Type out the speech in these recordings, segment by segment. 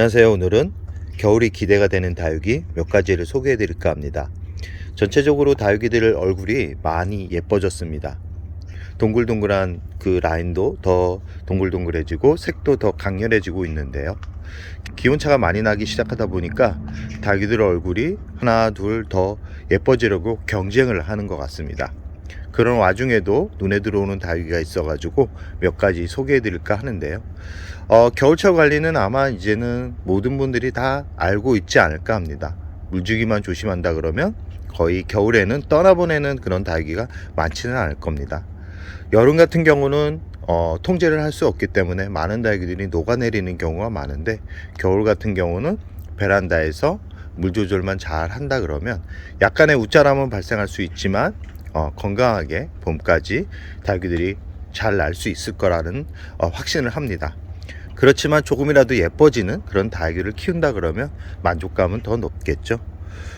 안녕하세요. 오늘은 겨울이 기대가 되는 다육이 몇 가지를 소개해 드릴까 합니다. 전체적으로 다육이들 얼굴이 많이 예뻐졌습니다. 동글동글한 그 라인도 더 동글동글해지고 색도 더 강렬해지고 있는데요. 기온차가 많이 나기 시작하다 보니까 다육이들 얼굴이 하나 둘 더 예뻐지려고 경쟁을 하는 것 같습니다. 그런 와중에도 눈에 들어오는 다육이가 있어가지고 몇 가지 소개해 드릴까 하는데요. 어, 겨울철 관리는 아마 이제는 모든 분들이 다 알고 있지 않을까 합니다. 물주기만 조심한다 그러면 거의 겨울에는 떠나보내는 그런 다육이가 많지는 않을 겁니다. 여름 같은 경우는 어, 통제를 할 수 없기 때문에 많은 다육이들이 녹아내리는 경우가 많은데 겨울 같은 경우는 베란다에서 물 조절만 잘 한다 그러면 약간의 웃자람은 발생할 수 있지만 어, 건강하게 봄까지 다육이들이 잘 날 수 있을 거라는 어, 확신을 합니다. 그렇지만 조금이라도 예뻐지는 그런 다육이를 키운다 그러면 만족감은 더 높겠죠.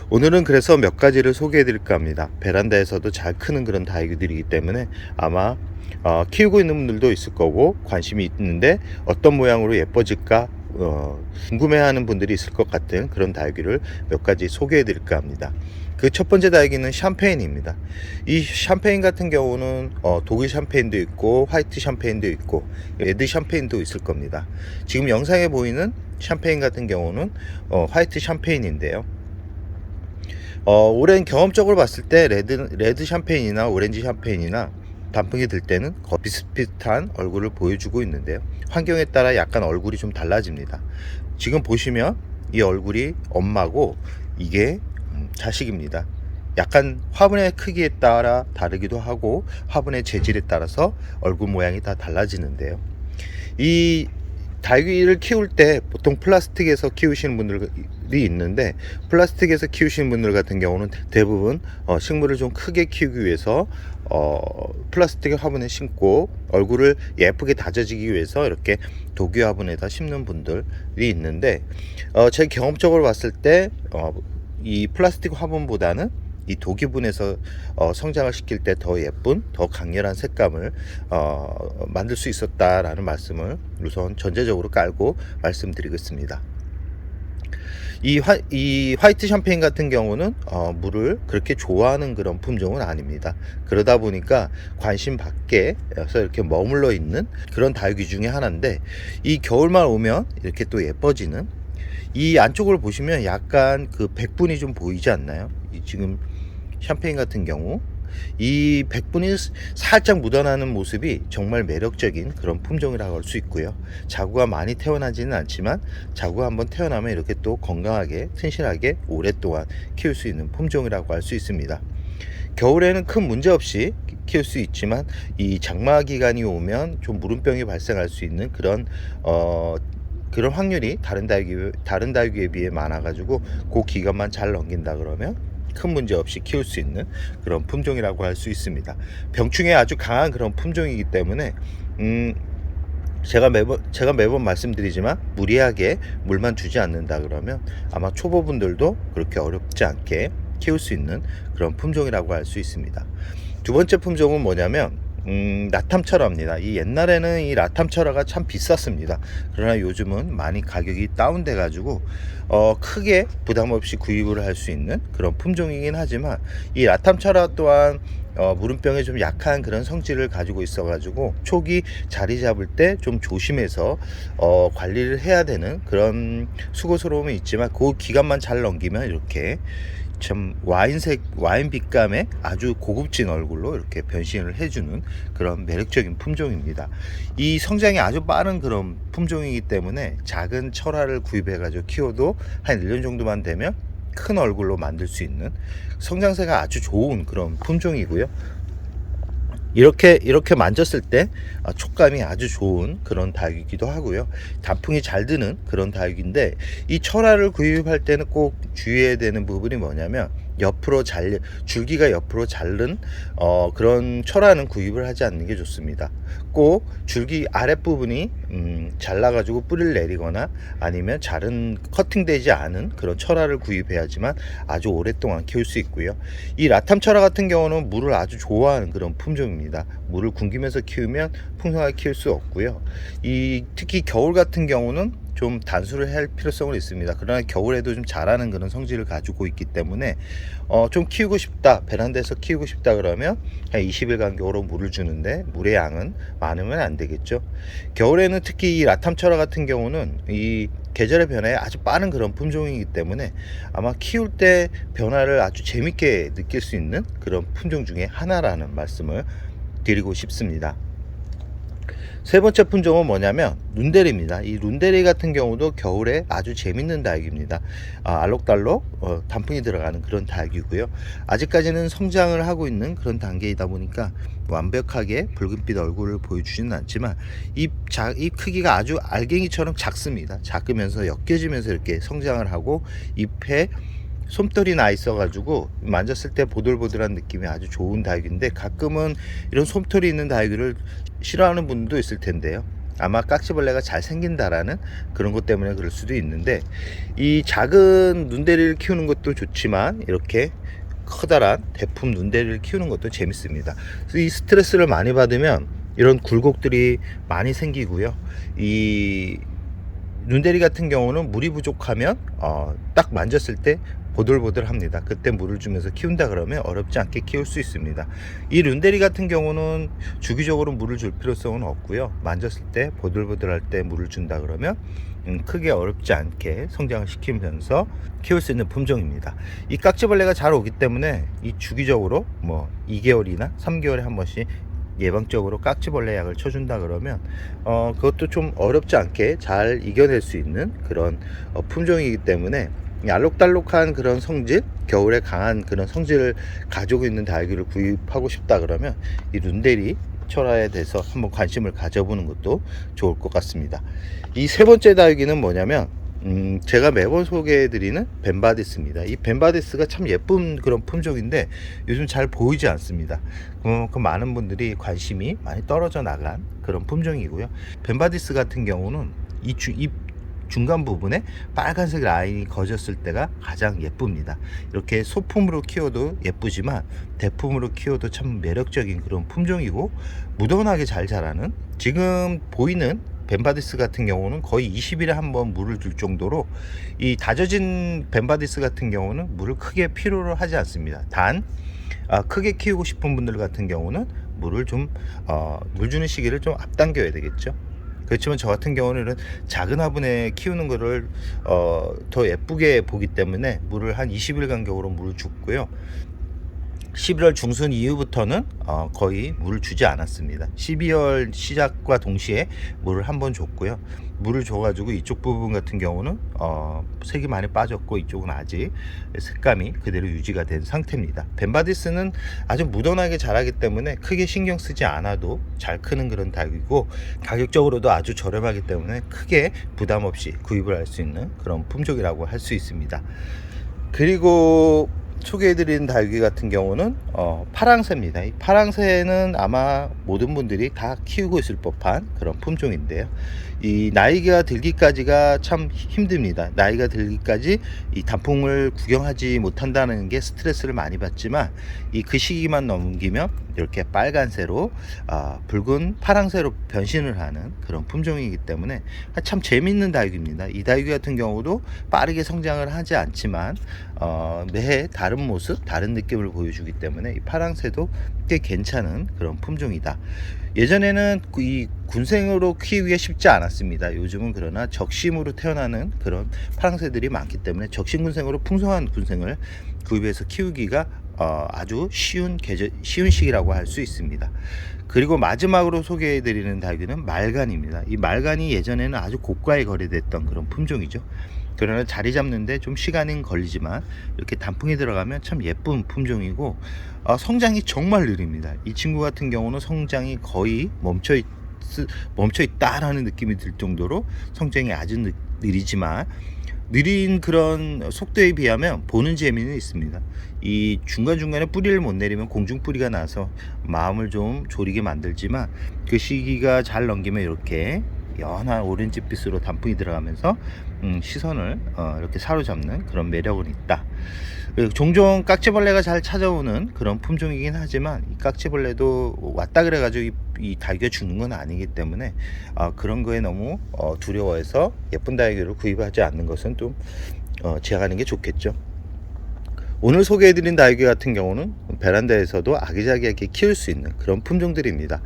오늘은 그래서 몇 가지를 소개해 드릴까 합니다. 베란다에서도 잘 크는 그런 다육이들이기 때문에 아마 어, 키우고 있는 분들도 있을 거고 관심이 있는데 어떤 모양으로 예뻐질까 어, 궁금해하는 분들이 있을 것 같은 그런 다육이를 몇 가지 소개해 드릴까 합니다. 그 첫 번째 다육이는 샴페인입니다. 이 샴페인 같은 경우는 어, 독일 샴페인도 있고 화이트 샴페인도 있고 레드 샴페인도 있을 겁니다. 지금 영상에 보이는 샴페인 같은 경우는 어, 화이트 샴페인인데요. 어, 오랜 경험적으로 봤을 때 레드, 레드 샴페인이나 오렌지 샴페인이나 단풍이 들 때는 비슷비슷한 얼굴을 보여주고 있는데요. 환경에 따라 약간 얼굴이 좀 달라집니다. 지금 보시면 이 얼굴이 엄마고 이게 음, 자식입니다. 약간 화분의 크기에 따라 다르기도 하고 화분의 재질에 따라서 얼굴 모양이 다 달라지는데요. 이 다육이를 키울 때 보통 플라스틱에서 키우시는 분들이 있는데 플라스틱에서 키우시는 분들 같은 경우는 대부분 어, 식물을 좀 크게 키우기 위해서 어, 플라스틱 화분에 심고 얼굴을 예쁘게 다져지기 위해서 이렇게 독일 화분에다 심는 분들이 있는데 어, 제 경험적으로 봤을 때 어, 이 플라스틱 화분보다는 이 독이분에서 어, 성장을 시킬 때 더 예쁜, 더 강렬한 색감을 어, 만들 수 있었다라는 말씀을 우선 전제적으로 깔고 말씀드리겠습니다. 이, 화, 이 화이트 샴페인 같은 경우는 어, 물을 그렇게 좋아하는 그런 품종은 아닙니다. 그러다 보니까 관심 밖에서 이렇게 머물러 있는 그런 다육이 중에 하나인데 이 겨울만 오면 이렇게 또 예뻐지는 이 안쪽을 보시면 약간 그 백분이 좀 보이지 않나요? 이 지금 샴페인 같은 경우 이 백분이 살짝 묻어나는 모습이 정말 매력적인 그런 품종이라고 할 수 있고요. 자구가 많이 태어나지는 않지만 자구가 한번 태어나면 이렇게 또 건강하게 튼실하게 오랫동안 키울 수 있는 품종이라고 할 수 있습니다. 겨울에는 큰 문제 없이 키울 수 있지만 이 장마 기간이 오면 좀 무름병이 발생할 수 있는 그런 어 그런 확률이 다른 다육이 다른 다육이에 비해 많아가지고 그 기간만 잘 넘긴다 그러면 큰 문제 없이 키울 수 있는 그런 품종이라고 할 수 있습니다. 병충해 아주 강한 그런 품종이기 때문에 음 제가 매번 제가 매번 말씀드리지만 무리하게 물만 주지 않는다 그러면 아마 초보분들도 그렇게 어렵지 않게 키울 수 있는 그런 품종이라고 할 수 있습니다. 두 번째 품종은 뭐냐면 음, 라탐철화입니다. 이 옛날에는 이 라탐철화가 참 비쌌습니다. 그러나 요즘은 많이 가격이 다운돼 가지고 어, 크게 부담 없이 구입을 할 수 있는 그런 품종이긴 하지만 이 라탐철화 또한 어, 무름병에 좀 약한 그런 성질을 가지고 있어 가지고 초기 자리 잡을 때 좀 조심해서 어, 관리를 해야 되는 그런 수고스러움이 있지만 그 기간만 잘 넘기면 이렇게 참 와인색 와인 빛감의 아주 고급진 얼굴로 이렇게 변신을 해주는 그런 매력적인 품종입니다. 이 성장이 아주 빠른 그런 품종이기 때문에 작은 철화를 구입해 가지고 키워도 한 1년 정도만 되면 큰 얼굴로 만들 수 있는 성장세가 아주 좋은 그런 품종이고요. 이렇게 이렇게 만졌을 때 아, 촉감이 아주 좋은 그런 다육이기도 하고요. 단풍이 잘 드는 그런 다육인데 이 철화를 구입할 때는 꼭 주의해야 되는 부분이 뭐냐면 옆으로 잘 줄기가 옆으로 자른 어, 그런 철화는 구입을 하지 않는 게 좋습니다. 꼭 줄기 아랫 부분이 음, 잘라가지고 뿌리를 내리거나 아니면 자른 커팅되지 않은 그런 철화를 구입해야지만 아주 오랫동안 키울 수 있고요. 이 라탐 철화 같은 경우는 물을 아주 좋아하는 그런 품종입니다. 물을 굶기면서 키우면 풍성하게 키울 수 없고요. 이 특히 겨울 같은 경우는 좀 단수를 할 필요성은 있습니다. 그러나 겨울에도 좀 자라는 그런 성질을 가지고 있기 때문에 어, 좀 키우고 싶다 베란다에서 키우고 싶다 그러면 한 20일 간격으로 물을 주는데 물의 양은 많으면 안 되겠죠. 겨울에는 특히 이 라탐철화 같은 경우는 이 계절의 변화에 아주 빠른 그런 품종이기 때문에 아마 키울 때 변화를 아주 재밌게 느낄 수 있는 그런 품종 중에 하나라는 말씀을 드리고 싶습니다. 세 번째 품종은 뭐냐면 룬데리입니다. 이 룬데리 같은 경우도 겨울에 아주 재밌는 다육입니다. 아, 알록달록 어, 단풍이 들어가는 그런 다육이고요. 아직까지는 성장을 하고 있는 그런 단계이다 보니까 완벽하게 붉은빛 얼굴을 보여주지는 않지만 잎, 자, 잎 크기가 아주 알갱이처럼 작습니다. 작으면서 엮여지면서 이렇게 성장을 하고 잎에 솜털이 나 있어가지고 만졌을 때 보들보들한 느낌이 아주 좋은 다육인데 가끔은 이런 솜털이 있는 다육을 싫어하는 분도 있을 텐데요. 아마 깍지벌레가 잘 생긴다라는 그런 것 때문에 그럴 수도 있는데 이 작은 눈대리를 키우는 것도 좋지만 이렇게 커다란 대품 눈대리를 키우는 것도 재밌습니다. 이 스트레스를 많이 받으면 이런 굴곡들이 많이 생기고요. 이 눈대리 같은 경우는 물이 부족하면 어, 딱 만졌을 때 보들보들 합니다. 그때 물을 주면서 키운다 그러면 어렵지 않게 키울 수 있습니다. 이 룬데리 같은 경우는 주기적으로 물을 줄 필요성은 없고요. 만졌을 때 보들보들할 때 물을 준다 그러면 음, 크게 어렵지 않게 성장을 시키면서 키울 수 있는 품종입니다. 이 깍지벌레가 잘 오기 때문에 이 주기적으로 뭐 2개월이나 3개월에 한 번씩 예방적으로 깍지벌레 약을 쳐준다 그러면 어 그것도 좀 어렵지 않게 잘 이겨낼 수 있는 그런 어, 품종이기 때문에 이 알록달록한 그런 성질 겨울에 강한 그런 성질을 가지고 있는 다육이를 구입하고 싶다 그러면 이 룬데리 철화에 대해서 한번 관심을 가져보는 것도 좋을 것 같습니다. 이 세 번째 다육이는 뭐냐면 음, 제가 매번 소개해드리는 벤바디스입니다. 이 벤바디스가 참 예쁜 그런 품종인데 요즘 잘 보이지 않습니다. 그만큼 많은 분들이 관심이 많이 떨어져 나간 그런 품종이고요. 벤바디스 같은 경우는 이, 주, 이 중간 부분에 빨간색 라인이 거졌을 때가 가장 예쁩니다. 이렇게 소품으로 키워도 예쁘지만 대품으로 키워도 참 매력적인 그런 품종이고 무던하게 잘 자라는 지금 보이는 벤바디스 같은 경우는 거의 20일에 한 번 물을 줄 정도로 이 다져진 벤바디스 같은 경우는 물을 크게 필요로 하지 않습니다. 단 아, 크게 키우고 싶은 분들 같은 경우는 물을 좀 어, 물 주는 시기를 좀 앞당겨야 되겠죠. 그렇지만 저 같은 경우는 작은 화분에 키우는 거를 어, 더 예쁘게 보기 때문에 물을 한 20일 간격으로 물을 줬고요. 11월 중순 이후부터는 어, 거의 물을 주지 않았습니다. 12월 시작과 동시에 물을 한 번 줬고요. 물을 줘가지고 이쪽 부분 같은 경우는 어, 색이 많이 빠졌고 이쪽은 아직 색감이 그대로 유지가 된 상태입니다. 벤바디스는 아주 무던하게 자라기 때문에 크게 신경 쓰지 않아도 잘 크는 그런 닭이고 가격적으로도 아주 저렴하기 때문에 크게 부담 없이 구입을 할 수 있는 그런 품종이라고 할 수 있습니다. 그리고 소개해드린 다육이 같은 경우는 어, 파랑새입니다. 이 파랑새는 아마 모든 분들이 다 키우고 있을 법한 그런 품종인데요. 이 나이가 들기까지가 참 힘듭니다. 나이가 들기까지 이 단풍을 구경하지 못한다는 게 스트레스를 많이 받지만 이 그 시기만 넘기면 이렇게 빨간새로 아, 붉은 파랑새로 변신을 하는 그런 품종이기 때문에 참 재밌는 다육입니다. 이 다육이 같은 경우도 빠르게 성장을 하지 않지만 어, 매해 다른 모습, 다른 느낌을 보여주기 때문에 이 파랑새도 꽤 괜찮은 그런 품종이다. 예전에는 그이 군생으로 키우기가 쉽지 않았습니다. 요즘은 그러나 적심으로 태어나는 그런 파랑새들이 많기 때문에 적심 군생으로 풍성한 군생을 구입해서 키우기가 어, 아주 쉬운 계절, 쉬운 시기라고 할 수 있습니다. 그리고 마지막으로 소개해드리는 다육이는 말간입니다. 이 말간이 예전에는 아주 고가에 거래됐던 그런 품종이죠. 그러나 자리 잡는데 좀 시간은 걸리지만 이렇게 단풍이 들어가면 참 예쁜 품종이고 어, 성장이 정말 느립니다. 이 친구 같은 경우는 성장이 거의 멈춰 있, 멈춰 있다라는 느낌이 들 정도로 성장이 아주 느, 느리지만 느린 그런 속도에 비하면 보는 재미는 있습니다. 이 중간중간에 뿌리를 못 내리면 공중 뿌리가 나서 마음을 좀 졸이게 만들지만 그 시기가 잘 넘기면 이렇게 연한 오렌지빛으로 단풍이 들어가면서 음, 시선을 어, 이렇게 사로잡는 그런 매력은 있다. 그리고 종종 깍지벌레가 잘 찾아오는 그런 품종이긴 하지만 이 깍지벌레도 왔다 그래가지고 이, 이 달걀 죽는 건 아니기 때문에 아, 그런 거에 너무 어, 두려워해서 예쁜 달걀을 구입하지 않는 것은 좀 어, 제하는 게 좋겠죠. 오늘 소개해드린 다육이 같은 경우는 베란다에서도 아기자기하게 키울 수 있는 그런 품종들입니다.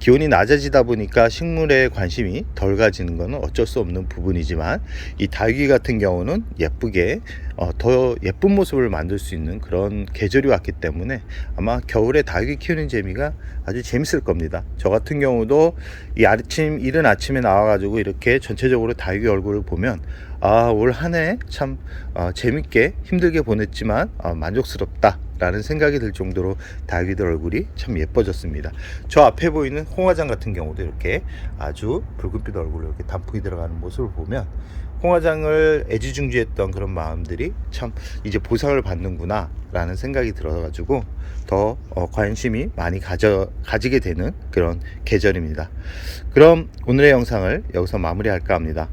기온이 낮아지다 보니까 식물에 관심이 덜 가지는 것은 어쩔 수 없는 부분이지만 이 다육이 같은 경우는 예쁘게 어, 더 예쁜 모습을 만들 수 있는 그런 계절이 왔기 때문에 아마 겨울에 다육이 키우는 재미가 아주 재밌을 겁니다. 저 같은 경우도 이 아침 이른 아침에 나와가지고 이렇게 전체적으로 다육이 얼굴을 보면 아 올 한 해참 어, 재밌게 힘들게 보냈지만 어, 만족스럽다. 라는 생각이 들 정도로 다육이들 얼굴이 참 예뻐졌습니다. 저 앞에 보이는 홍화장 같은 경우도 이렇게 아주 붉은빛 얼굴로 이렇게 단풍이 들어가는 모습을 보면 홍화장을 애지중지했던 그런 마음들이 참 이제 보상을 받는구나 라는 생각이 들어가지고 더 어, 관심이 많이 가져, 가지게 되는 그런 계절입니다. 그럼 오늘의 영상을 여기서 마무리할까 합니다.